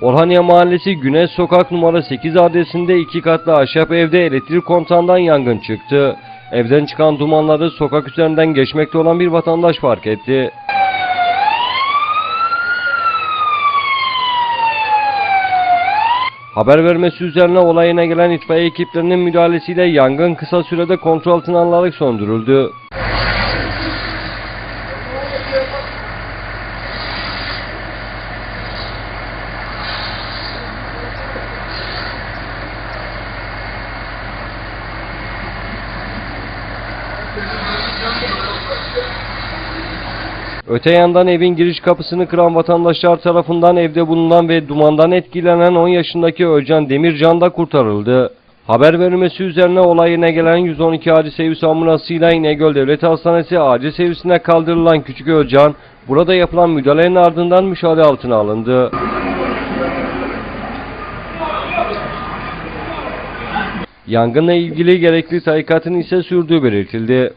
Orhaniye Mahallesi Güneş Sokak numara 8 adresinde iki katlı ahşap evde elektrik kontağından yangın çıktı. Evden çıkan dumanları sokak üzerinden geçmekte olan bir vatandaş fark etti. Haber vermesi üzerine olayına gelen itfaiye ekiplerinin müdahalesiyle yangın kısa sürede kontrol altına alınarak söndürüldü. Öte yandan evin giriş kapısını kıran vatandaşlar tarafından evde bulunan ve dumandan etkilenen 10 yaşındaki Özcan Demircan da kurtarıldı. Haber verilmesi üzerine olay yerine gelen 112 acil servis ambulansıyla İnegöl Devlet Hastanesi acil servisine kaldırılan küçük Özcan, burada yapılan müdahalenin ardından müşahede altına alındı. Yangınla ilgili gerekli tarikatın ise sürdüğü belirtildi.